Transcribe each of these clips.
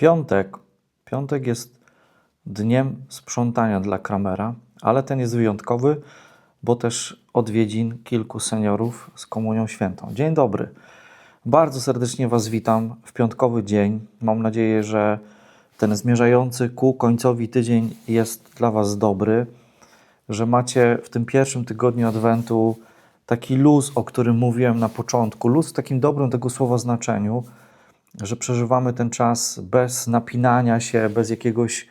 Piątek. Piątek jest dniem sprzątania dla Kramera, ale ten jest wyjątkowy, bo też odwiedzin kilku seniorów z Komunią Świętą. Dzień dobry. Bardzo serdecznie Was witam w piątkowy dzień. Mam nadzieję, że ten zmierzający ku końcowi tydzień jest dla Was dobry, że macie w tym pierwszym tygodniu Adwentu taki luz, o którym mówiłem na początku. Luz w takim dobrym tego słowa znaczeniu, że przeżywamy ten czas bez napinania się, bez jakiegoś,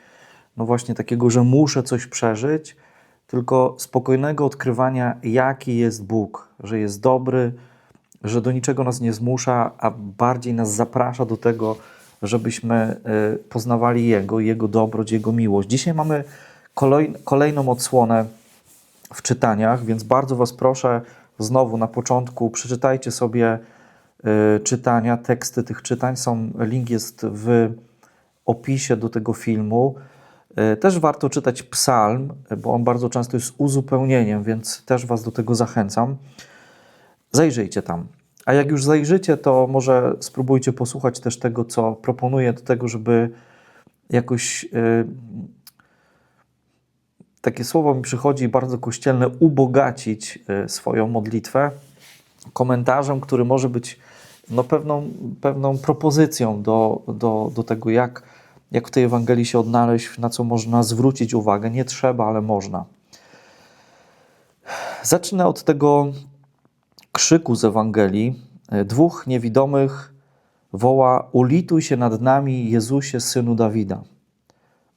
no właśnie takiego, że muszę coś przeżyć, tylko spokojnego odkrywania, jaki jest Bóg, że jest dobry, że do niczego nas nie zmusza, a bardziej nas zaprasza do tego, żebyśmy y, poznawali Jego, Jego dobroć, Jego miłość. Dzisiaj mamy kolej, kolejną odsłonę w czytaniach, więc bardzo Was proszę, znowu na początku przeczytajcie sobie czytania, teksty tych czytań. Są, link jest w opisie do tego filmu. Y, Też warto czytać psalm, bo on bardzo często jest uzupełnieniem, więc też Was do tego zachęcam. Zajrzyjcie tam. A jak już zajrzycie, to może spróbujcie posłuchać też tego, co proponuję do tego, żeby jakoś y, takie słowo mi przychodzi bardzo kościelne, ubogacić y, swoją modlitwę komentarzem, który może być no, pewną, pewną propozycją do, do, do tego, jak, jak w tej Ewangelii się odnaleźć, na co można zwrócić uwagę. Nie trzeba, ale można. Zacznę od tego krzyku z Ewangelii. Dwóch niewidomych woła: Ulituj się nad nami, Jezusie, synu Dawida.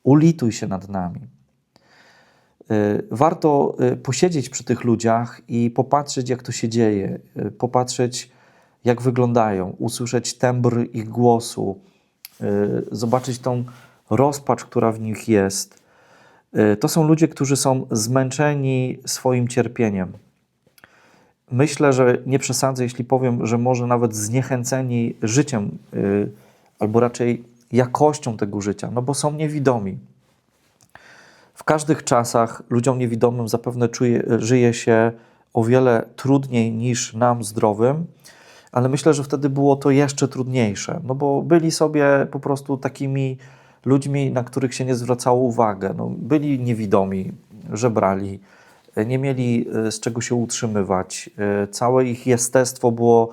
Ulituj się nad nami. Y, Warto y, posiedzieć przy tych ludziach i popatrzeć, jak to się dzieje, y, popatrzeć, jak wyglądają, usłyszeć tembr ich głosu, zobaczyć tą rozpacz, która w nich jest. To są ludzie, którzy są zmęczeni swoim cierpieniem. Myślę, że nie przesadzę, jeśli powiem, że może nawet zniechęceni życiem, albo raczej jakością tego życia, no bo są niewidomi. W każdych czasach ludziom niewidomym zapewne czuje, żyje się o wiele trudniej niż nam zdrowym, ale myślę, że wtedy było to jeszcze trudniejsze, no bo byli sobie po prostu takimi ludźmi, na których się nie zwracało uwagę. No, byli niewidomi, żebrali, nie mieli e, z czego się utrzymywać. E, Całe ich jestestwo było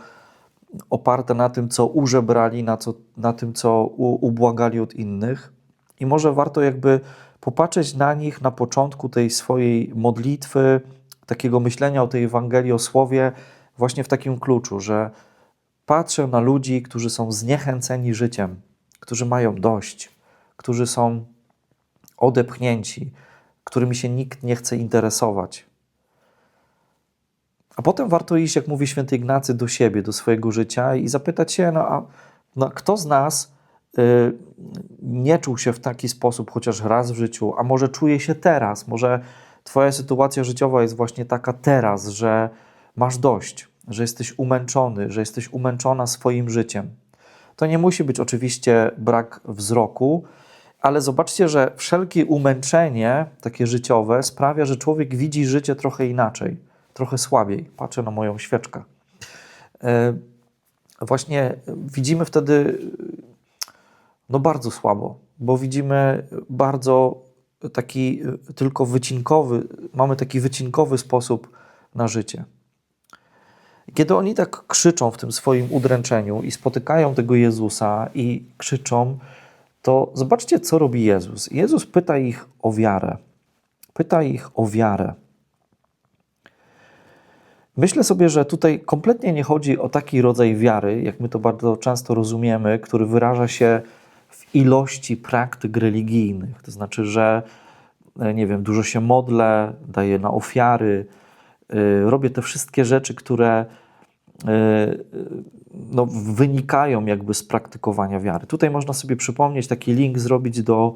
oparte na tym, co użebrali, na, co, na tym, co ubłagali od innych. I może warto jakby popatrzeć na nich na początku tej swojej modlitwy, takiego myślenia o tej Ewangelii, o Słowie, właśnie w takim kluczu, że patrzę na ludzi, którzy są zniechęceni życiem, którzy mają dość, którzy są odepchnięci, którymi się nikt nie chce interesować. A potem warto iść, jak mówi święty Ignacy, do siebie, do swojego życia i zapytać się, no a no, kto z nas y, nie czuł się w taki sposób chociaż raz w życiu, a może czuje się teraz, może Twoja sytuacja życiowa jest właśnie taka teraz, że masz dość, że jesteś umęczony, że jesteś umęczona swoim życiem. To nie musi być oczywiście brak wzroku, ale zobaczcie, że wszelkie umęczenie takie życiowe sprawia, że człowiek widzi życie trochę inaczej, trochę słabiej. Patrzę na moją świeczkę. E, Właśnie widzimy wtedy no bardzo słabo, bo widzimy bardzo taki tylko wycinkowy, mamy taki wycinkowy sposób na życie. Kiedy oni tak krzyczą w tym swoim udręczeniu i spotykają tego Jezusa i krzyczą, to zobaczcie, co robi Jezus. Jezus pyta ich o wiarę. Pyta ich o wiarę. Myślę sobie, że tutaj kompletnie nie chodzi o taki rodzaj wiary, jak my to bardzo często rozumiemy, który wyraża się w ilości praktyk religijnych. To znaczy, że e, nie wiem, dużo się modlę, daję na ofiary, y, robię te wszystkie rzeczy, które no, wynikają jakby z praktykowania wiary. Tutaj można sobie przypomnieć, taki link zrobić do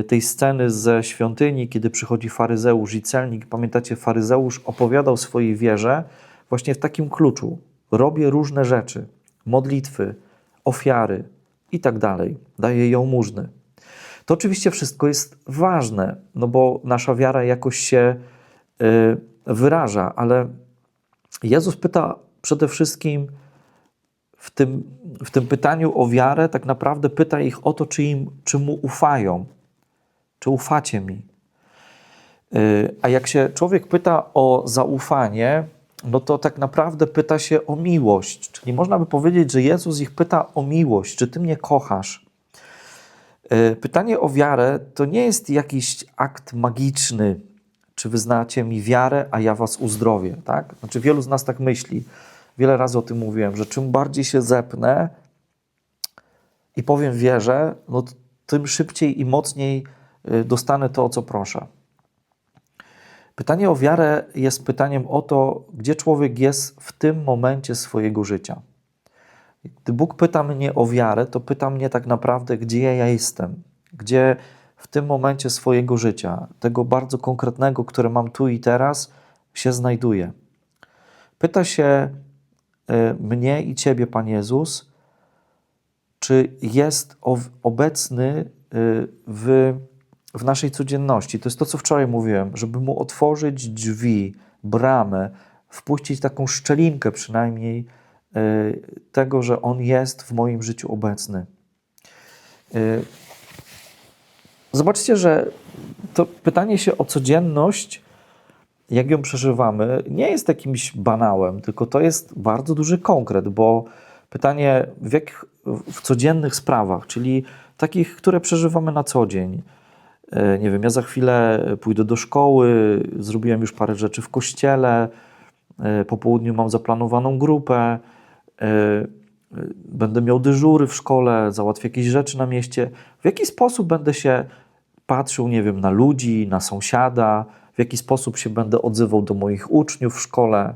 y, tej sceny ze świątyni, kiedy przychodzi faryzeusz i celnik. Pamiętacie, faryzeusz opowiadał swojej wierze właśnie w takim kluczu. Robię różne rzeczy, modlitwy, ofiary i tak dalej. Daję jałmużny. To oczywiście wszystko jest ważne, no bo nasza wiara jakoś się wyraża, ale Jezus pyta przede wszystkim, w tym, w tym pytaniu o wiarę tak naprawdę pyta ich o to, czy, im, czy mu ufają. Czy ufacie mi? Yy, A jak się człowiek pyta o zaufanie, no to tak naprawdę pyta się o miłość. Czyli można by powiedzieć, że Jezus ich pyta o miłość, czy ty mnie kochasz? Yy, Pytanie o wiarę to nie jest jakiś akt magiczny, czy wyznacie mi wiarę, a ja was uzdrowię, tak? Znaczy wielu z nas tak myśli. Wiele razy o tym mówiłem, że czym bardziej się zepnę i powiem wierzę, no tym szybciej i mocniej y, dostanę to, o co proszę. Pytanie o wiarę jest pytaniem o to, gdzie człowiek jest w tym momencie swojego życia. Gdy Bóg pyta mnie o wiarę, to pyta mnie tak naprawdę, gdzie ja jestem, gdzie w tym momencie swojego życia, tego bardzo konkretnego, które mam tu i teraz, się znajduję. Pyta się mnie i Ciebie, Pan Jezus, czy jest obecny y, w, w naszej codzienności. To jest to, co wczoraj mówiłem, żeby mu otworzyć drzwi, bramę, wpuścić taką szczelinkę przynajmniej y, tego, że on jest w moim życiu obecny. Y, Zobaczcie, że to pytanie się o codzienność, jak ją przeżywamy, nie jest jakimś banałem, tylko to jest bardzo duży konkret, bo pytanie w, jak, w codziennych sprawach, czyli takich, które przeżywamy na co dzień. E, Nie wiem, ja za chwilę pójdę do szkoły, zrobiłem już parę rzeczy w kościele, e, po południu mam zaplanowaną grupę, e, będę miał dyżury w szkole, załatwię jakieś rzeczy na mieście. W jaki sposób będę się patrzył, nie wiem, na ludzi, na sąsiada, w jaki sposób się będę odzywał do moich uczniów w szkole,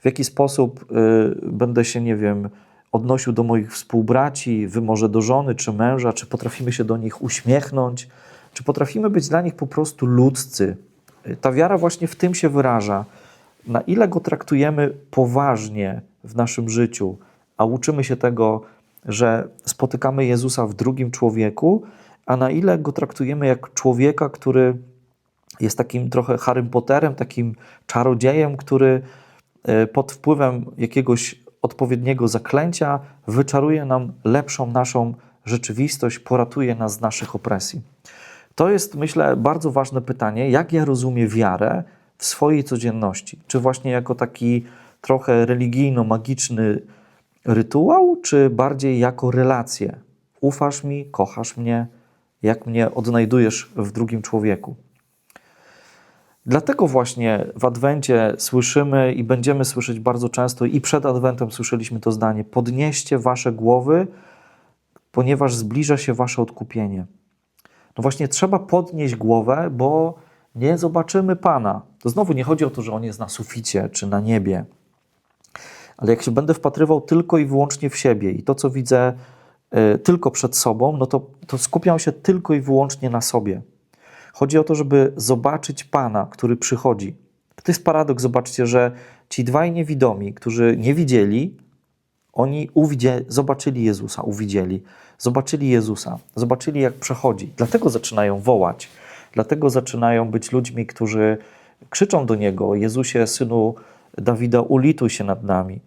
w jaki sposób y, będę się, nie wiem, odnosił do moich współbraci, wy może do żony czy męża, czy potrafimy się do nich uśmiechnąć, czy potrafimy być dla nich po prostu ludzcy. Y, Ta wiara właśnie w tym się wyraża, na ile go traktujemy poważnie w naszym życiu, a uczymy się tego, że spotykamy Jezusa w drugim człowieku, a na ile go traktujemy jak człowieka, który jest takim trochę Harrym Potterem, takim czarodziejem, który e, pod wpływem jakiegoś odpowiedniego zaklęcia wyczaruje nam lepszą naszą rzeczywistość, poratuje nas z naszych opresji. To jest, myślę, bardzo ważne pytanie, jak ja rozumiem wiarę w swojej codzienności. Czy właśnie jako taki trochę religijno-magiczny rytuał, czy bardziej jako relację? Ufasz mi, kochasz mnie, jak mnie odnajdujesz w drugim człowieku. Dlatego właśnie w Adwencie słyszymy i będziemy słyszeć bardzo często, i przed Adwentem słyszeliśmy to zdanie: Podnieście wasze głowy, ponieważ zbliża się wasze odkupienie. No właśnie, trzeba podnieść głowę, bo nie zobaczymy Pana. To znowu nie chodzi o to, że On jest na suficie czy na niebie, ale jak się będę wpatrywał tylko i wyłącznie w siebie i to, co widzę y, tylko przed sobą, no to, to skupiam się tylko i wyłącznie na sobie. Chodzi o to, żeby zobaczyć Pana, który przychodzi. To jest paradoks, zobaczcie, że ci dwaj niewidomi, którzy nie widzieli, oni uwidzie, zobaczyli Jezusa, uwidzieli, zobaczyli Jezusa, zobaczyli jak przechodzi. Dlatego zaczynają wołać, dlatego zaczynają być ludźmi, którzy krzyczą do Niego: Jezusie, synu Dawida, ulituj się nad nami.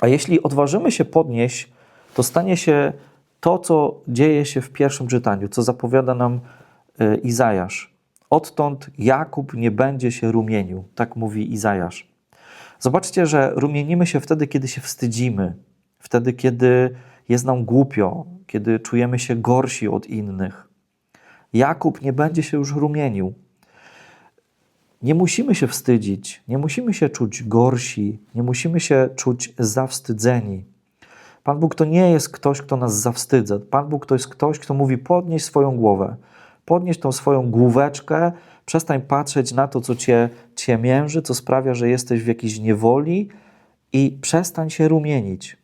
A jeśli odważymy się podnieść, to stanie się to, co dzieje się w pierwszym czytaniu, co zapowiada nam Izajasz. Odtąd Jakub nie będzie się rumienił, tak mówi Izajasz. Zobaczcie, że rumienimy się wtedy, kiedy się wstydzimy, wtedy, kiedy jest nam głupio, kiedy czujemy się gorsi od innych. Jakub nie będzie się już rumienił. Nie musimy się wstydzić, nie musimy się czuć gorsi, nie musimy się czuć zawstydzeni. Pan Bóg to nie jest ktoś, kto nas zawstydza. Pan Bóg to jest ktoś, kto mówi: podnieś swoją głowę, podnieś tą swoją główeczkę, przestań patrzeć na to, co cię ciemięży, co sprawia, że jesteś w jakiejś niewoli i przestań się rumienić.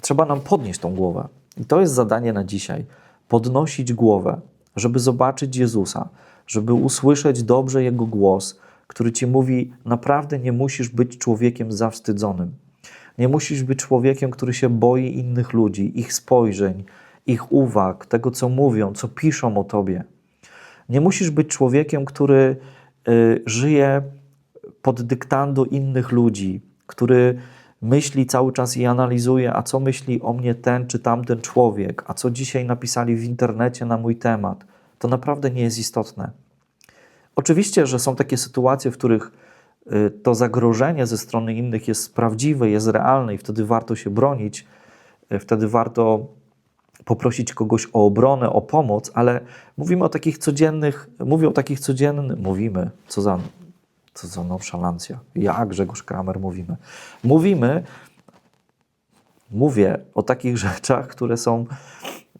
Trzeba nam podnieść tą głowę. I to jest zadanie na dzisiaj. Podnosić głowę, żeby zobaczyć Jezusa, żeby usłyszeć dobrze Jego głos, który ci mówi: naprawdę nie musisz być człowiekiem zawstydzonym. Nie musisz być człowiekiem, który się boi innych ludzi, ich spojrzeń, ich uwag, tego, co mówią, co piszą o tobie. Nie musisz być człowiekiem, który y, żyje pod dyktando innych ludzi, który myśli cały czas i analizuję, a co myśli o mnie ten czy tamten człowiek, a co dzisiaj napisali w internecie na mój temat, to naprawdę nie jest istotne. Oczywiście, że są takie sytuacje, w których y, to zagrożenie ze strony innych jest prawdziwe, jest realne i wtedy warto się bronić, y, wtedy warto poprosić kogoś o obronę, o pomoc, ale mówimy o takich codziennych, mówię o takich codziennych, mówimy, co za, co za nonszalancja, ja Grzegorz Kramer mówimy. Mówimy, mówię o takich rzeczach, które są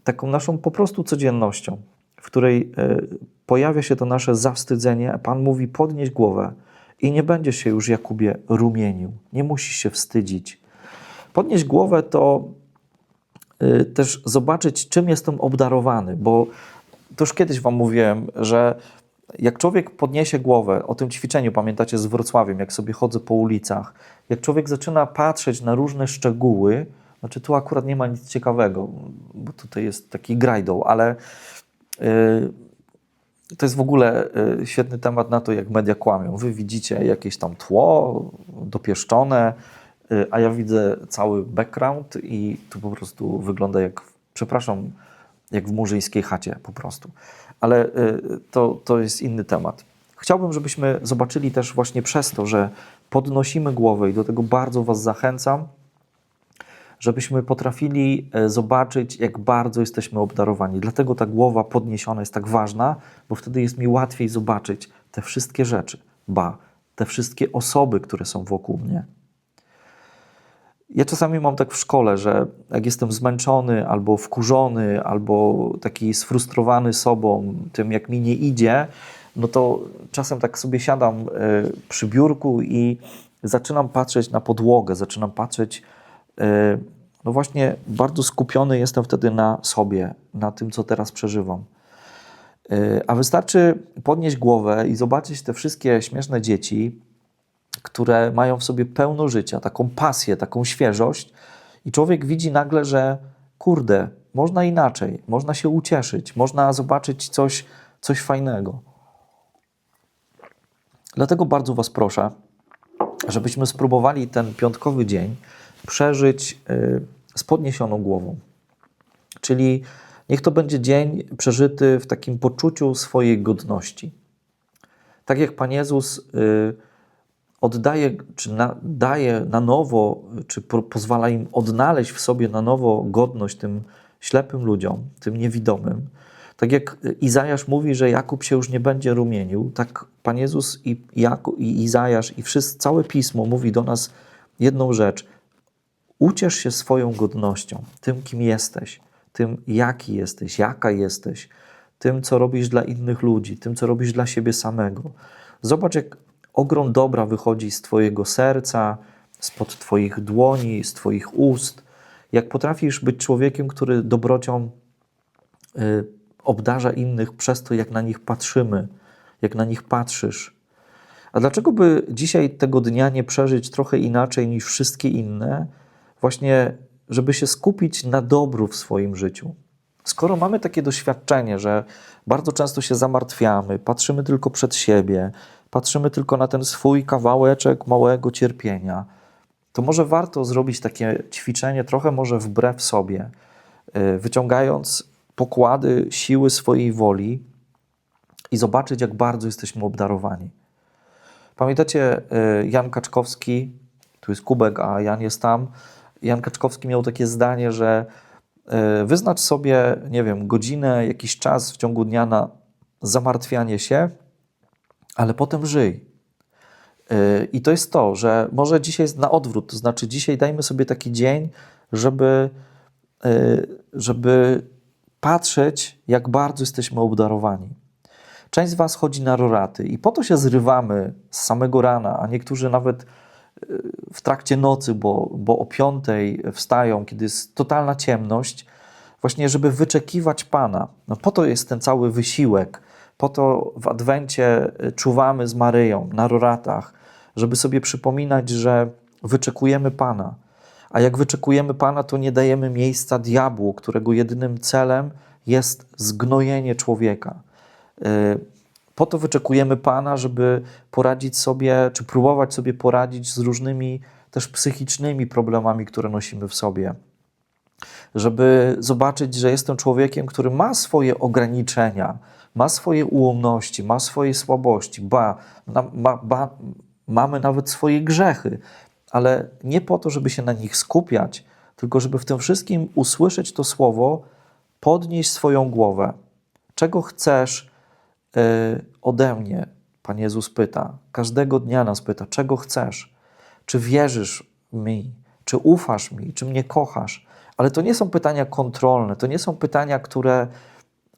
taką naszą po prostu codziennością, w której y, pojawia się to nasze zawstydzenie. Pan mówi: podnieś głowę i nie będziesz się już, Jakubie, rumienił. Nie musisz się wstydzić. Podnieś głowę to też zobaczyć, czym jestem obdarowany, bo to już kiedyś Wam mówiłem, że jak człowiek podniesie głowę, o tym ćwiczeniu pamiętacie z Wrocławiem, jak sobie chodzę po ulicach, jak człowiek zaczyna patrzeć na różne szczegóły, znaczy tu akurat nie ma nic ciekawego, bo tutaj jest taki grajdą, ale yy, to jest w ogóle yy, świetny temat na to, jak media kłamią. Wy widzicie jakieś tam tło dopieszczone, a ja widzę cały background i tu po prostu wygląda jak, przepraszam, jak w murzyńskiej chacie po prostu. Ale y, to, to jest inny temat. Chciałbym, żebyśmy zobaczyli też właśnie przez to, że podnosimy głowę i do tego bardzo Was zachęcam, żebyśmy potrafili e, zobaczyć, jak bardzo jesteśmy obdarowani. Dlatego ta głowa podniesiona jest tak ważna, bo wtedy jest mi łatwiej zobaczyć te wszystkie rzeczy, ba, te wszystkie osoby, które są wokół mnie. Ja czasami mam tak w szkole, że jak jestem zmęczony, albo wkurzony, albo taki sfrustrowany sobą, tym jak mi nie idzie, no to czasem tak sobie siadam e, przy biurku i zaczynam patrzeć na podłogę, zaczynam patrzeć, e, no właśnie bardzo skupiony jestem wtedy na sobie, na tym, co teraz przeżywam. E, a wystarczy podnieść głowę i zobaczyć te wszystkie śmieszne dzieci, które mają w sobie pełno życia, taką pasję, taką świeżość, i człowiek widzi nagle, że kurde, można inaczej, można się ucieszyć, można zobaczyć coś, coś fajnego. Dlatego bardzo Was proszę, żebyśmy spróbowali ten piątkowy dzień przeżyć y, z podniesioną głową. Czyli niech to będzie dzień przeżyty w takim poczuciu swojej godności. Tak jak Pan Jezus y, oddaje, czy na, daje na nowo, czy po, pozwala im odnaleźć w sobie na nowo godność tym ślepym ludziom, tym niewidomym. Tak jak Izajasz mówi, że Jakub się już nie będzie rumienił, tak Pan Jezus i, Jakub, i Izajasz i wszyscy, całe Pismo mówi do nas jedną rzecz. Uciesz się swoją godnością, tym, kim jesteś, tym, jaki jesteś, jaka jesteś, tym, co robisz dla innych ludzi, tym, co robisz dla siebie samego. Zobacz, jak ogrom dobra wychodzi z Twojego serca, spod Twoich dłoni, z Twoich ust. Jak potrafisz być człowiekiem, który dobrocią y, obdarza innych przez to, jak na nich patrzymy, jak na nich patrzysz. A dlaczego by dzisiaj tego dnia nie przeżyć trochę inaczej niż wszystkie inne? Właśnie, żeby się skupić na dobru w swoim życiu. Skoro mamy takie doświadczenie, że bardzo często się zamartwiamy, patrzymy tylko przed siebie, patrzymy tylko na ten swój kawałeczek małego cierpienia, to może warto zrobić takie ćwiczenie, trochę może wbrew sobie, y, wyciągając pokłady siły swojej woli i zobaczyć, jak bardzo jesteśmy obdarowani. Pamiętacie, y, Jan Kaczkowski, tu jest kubek, a Jan jest tam. Jan Kaczkowski miał takie zdanie, że wyznacz sobie, nie wiem, godzinę, jakiś czas w ciągu dnia na zamartwianie się, ale potem żyj. Y, I to jest to, że może dzisiaj jest na odwrót, to znaczy dzisiaj dajmy sobie taki dzień, żeby, żeby patrzeć, jak bardzo jesteśmy obdarowani. Część z Was chodzi na roraty i po to się zrywamy z samego rana, a niektórzy nawet w trakcie nocy, bo, bo o piątej wstają, kiedy jest totalna ciemność, właśnie żeby wyczekiwać Pana. No po to jest ten cały wysiłek, po to w Adwencie y, czuwamy z Maryją na roratach, żeby sobie przypominać, że wyczekujemy Pana. A jak wyczekujemy Pana, to nie dajemy miejsca diabłu, którego jedynym celem jest zgnojenie człowieka. Po to wyczekujemy Pana, żeby poradzić sobie, czy próbować sobie poradzić z różnymi też psychicznymi problemami, które nosimy w sobie. Żeby zobaczyć, że jestem człowiekiem, który ma swoje ograniczenia, ma swoje ułomności, ma swoje słabości, ba, ma, ba, mamy nawet swoje grzechy, ale nie po to, żeby się na nich skupiać, tylko żeby w tym wszystkim usłyszeć to słowo, podnieść swoją głowę. Czego chcesz ode mnie? Pan Jezus pyta. Każdego dnia nas pyta, czego chcesz? Czy wierzysz mi? Czy ufasz mi? Czy mnie kochasz? Ale to nie są pytania kontrolne, to nie są pytania, które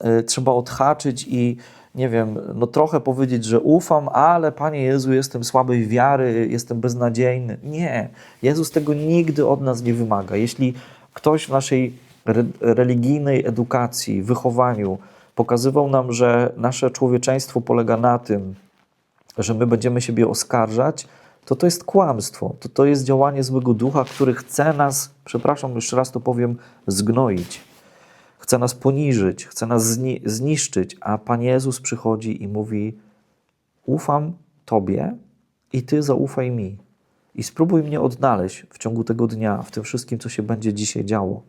y, trzeba odhaczyć i nie wiem, no trochę powiedzieć, że ufam, ale Panie Jezu, jestem słabej wiary, jestem beznadziejny. Nie, Jezus tego nigdy od nas nie wymaga. Jeśli ktoś w naszej re religijnej edukacji, wychowaniu pokazywał nam, że nasze człowieczeństwo polega na tym, że my będziemy siebie oskarżać, to to jest kłamstwo, to to jest działanie złego ducha, który chce nas, przepraszam, jeszcze raz to powiem, zgnoić. Chce nas poniżyć, chce nas zni zniszczyć, a Pan Jezus przychodzi i mówi: Ufam Tobie i Ty zaufaj mi. I spróbuj mnie odnaleźć w ciągu tego dnia, w tym wszystkim, co się będzie dzisiaj działo.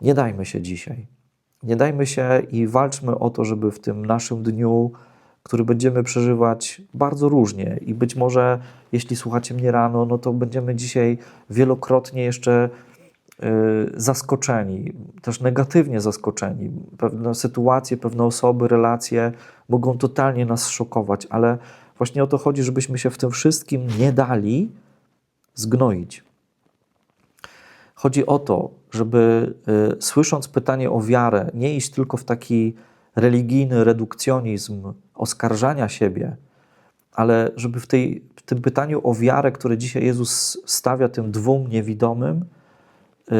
Nie dajmy się dzisiaj. Nie dajmy się i walczmy o to, żeby w tym naszym dniu który będziemy przeżywać bardzo różnie i być może, jeśli słuchacie mnie rano, no to będziemy dzisiaj wielokrotnie jeszcze y, zaskoczeni, też negatywnie zaskoczeni. Pewne sytuacje, pewne osoby, relacje mogą totalnie nas szokować, ale właśnie o to chodzi, żebyśmy się w tym wszystkim nie dali zgnoić. Chodzi o to, żeby y, słysząc pytanie o wiarę, nie iść tylko w taki religijny redukcjonizm oskarżania siebie, ale żeby w, tej, w tym pytaniu o wiarę, które dzisiaj Jezus stawia tym dwóm niewidomym, yy,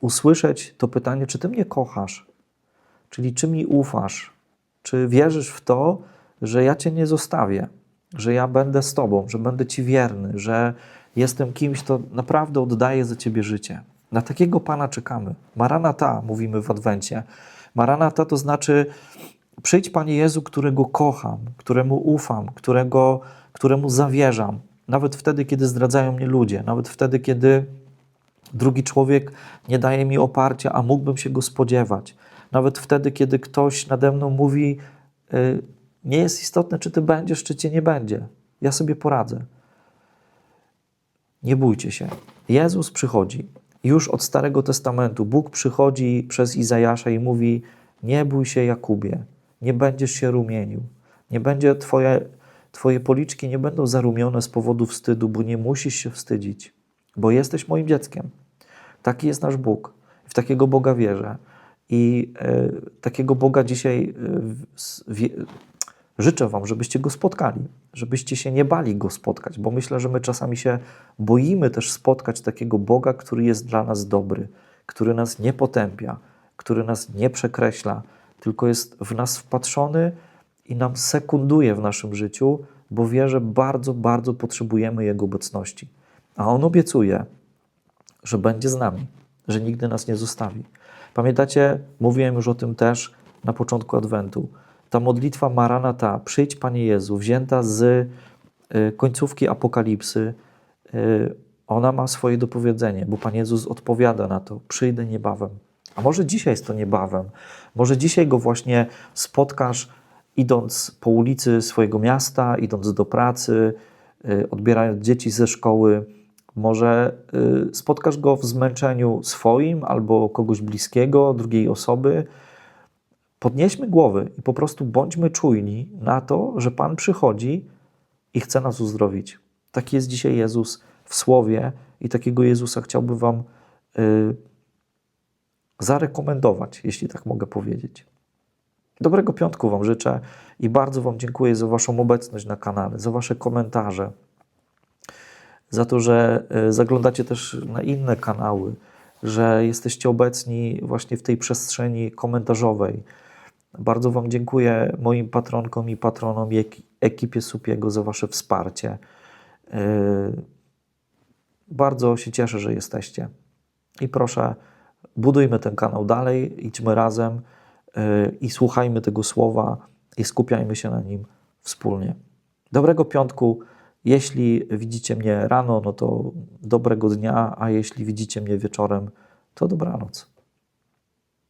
usłyszeć to pytanie, czy Ty mnie kochasz? Czyli czy mi ufasz? Czy wierzysz w to, że ja Cię nie zostawię, że ja będę z Tobą, że będę Ci wierny, że jestem kimś, kto naprawdę oddaje za Ciebie życie? Na takiego Pana czekamy. Maranata, mówimy w Adwencie. Maranata to znaczy przyjdź Panie Jezu, którego kocham, któremu ufam, którego, któremu zawierzam. Nawet wtedy, kiedy zdradzają mnie ludzie, nawet wtedy, kiedy drugi człowiek nie daje mi oparcia, a mógłbym się go spodziewać. Nawet wtedy, kiedy ktoś nade mną mówi, y, nie jest istotne, czy ty będziesz, czy cię nie będzie. Ja sobie poradzę. Nie bójcie się. Jezus przychodzi już od Starego Testamentu Bóg przychodzi przez Izajasza i mówi: Nie bój się, Jakubie, nie będziesz się rumienił, nie będzie twoje, twoje policzki nie będą zarumione z powodu wstydu, bo nie musisz się wstydzić, bo jesteś moim dzieckiem. Taki jest nasz Bóg. W takiego Boga wierzę. I y, takiego Boga dzisiaj y, Życzę Wam, żebyście go spotkali, żebyście się nie bali go spotkać, bo myślę, że my czasami się boimy też spotkać takiego Boga, który jest dla nas dobry, który nas nie potępia, który nas nie przekreśla, tylko jest w nas wpatrzony i nam sekunduje w naszym życiu, bo wie, że bardzo, bardzo potrzebujemy Jego obecności. A On obiecuje, że będzie z nami, że nigdy nas nie zostawi. Pamiętacie, mówiłem już o tym też na początku Adwentu ta modlitwa Maranata, przyjdź Panie Jezu, wzięta z y, końcówki Apokalipsy, y, ona ma swoje dopowiedzenie, bo Pan Jezus odpowiada na to, przyjdę niebawem. A może dzisiaj jest to niebawem, może dzisiaj Go właśnie spotkasz idąc po ulicy swojego miasta, idąc do pracy, y, odbierając dzieci ze szkoły, może spotkasz Go w zmęczeniu swoim albo kogoś bliskiego, drugiej osoby, podnieśmy głowy i po prostu bądźmy czujni na to, że Pan przychodzi i chce nas uzdrowić. Taki jest dzisiaj Jezus w Słowie i takiego Jezusa chciałbym Wam y, zarekomendować, jeśli tak mogę powiedzieć. Dobrego piątku Wam życzę i bardzo Wam dziękuję za Waszą obecność na kanale, za Wasze komentarze, za to, że y, zaglądacie też na inne kanały, że jesteście obecni właśnie w tej przestrzeni komentarzowej bardzo Wam dziękuję moim patronkom i patronom ekipie Supiego za Wasze wsparcie. Yy, bardzo się cieszę, że jesteście. I proszę, budujmy ten kanał dalej, idźmy razem yy, i słuchajmy tego słowa i skupiajmy się na nim wspólnie. Dobrego piątku Jeśli widzicie mnie rano, no to dobrego dnia, a jeśli widzicie mnie wieczorem, to dobranoc.